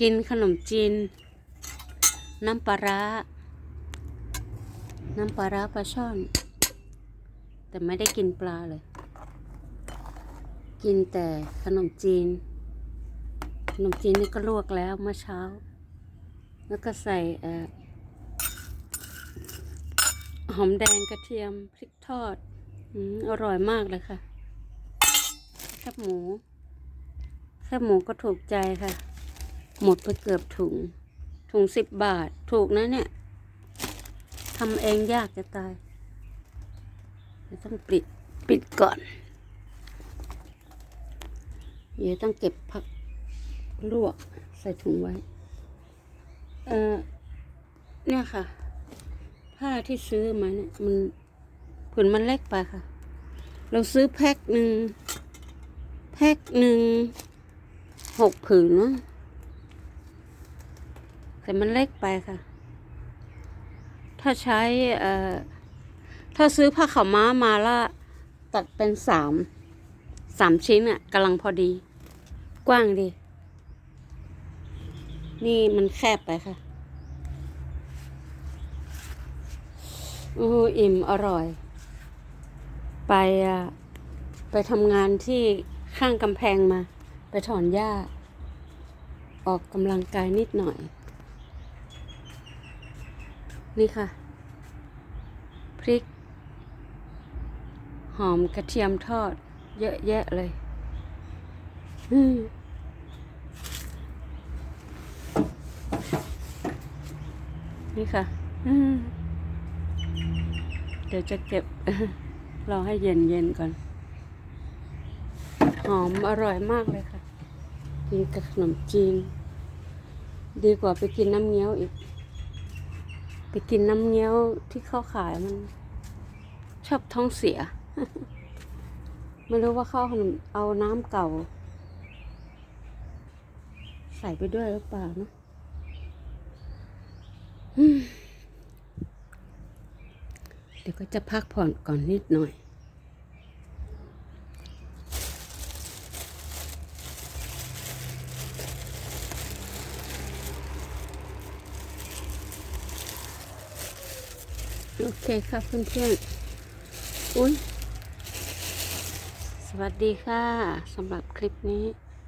กินขนมจีน น้ำปลาร้า น้ำปลาร้าปลาช่อน แต่ไม่ได้กินปลาเลย กินแต่ขนมจีน ขนมจีนนี่ก็ลวกแล้วเมื่อเช้า แล้วก็ใส่หอมแดงกระเทียมพริกทอดอมอร่อยมากเลยค่ะแคบหมูแคบหมูก็ถูกใจค่ะ หมดไปเกือบถุง ถุงสิบบาท ถูกนะเนี่ยทำเองยากจะตาย ต้องปิด ปิดก่อน เดี๋ยวต้องเก็บผักลวกใส่ถุงไว้ เออเนี่ยค่ะ ผ้าที่ซื้อมาเนี่ยมันผืนมันเล็กไปค่ะ เราซื้อแพ็คหนึ่งแพ็คหนึ่งหกผืนเนอะ แต่มันเล็กไปค่ะ ถ้าใช้เอ่อถ้าซื้อผ้าขาวม้ามาละตัดเป็นสามสามชิ้นอะกำลังพอดี กว้างดี นี่มันแคบไปค่ะโอ้อิ่มอร่อย ไปอะไปทำงานที่ข้างกำแพงมา ไปถอนหญ้า ออกกำลังกายนิดหน่อย นี่ค่ะ พริก หอมกระเทียมทอด เยอะแยะเลยนี่ค่ะเดี๋ยวจะเก็บรอให้เย็นเย็นก่อน หอมอร่อยมากเลยค่ะ กินกับขนมจีน ดีกว่าไปกินน้ำเงี้ยวอีก ไปกินน้ำเงี้ยวที่เขาขายมัน ชอบท้องเสีย ไม่รู้ว่าเขาเอาน้ำเก่า ใส่ไปด้วยหรือเปล่านะเดี๋ยวก็จะพักผ่อนก่อนนิดหน่อย โอเคค่ะเพื่อนๆอุ้ยสวัสดีค่ะสำหรับคลิปนี้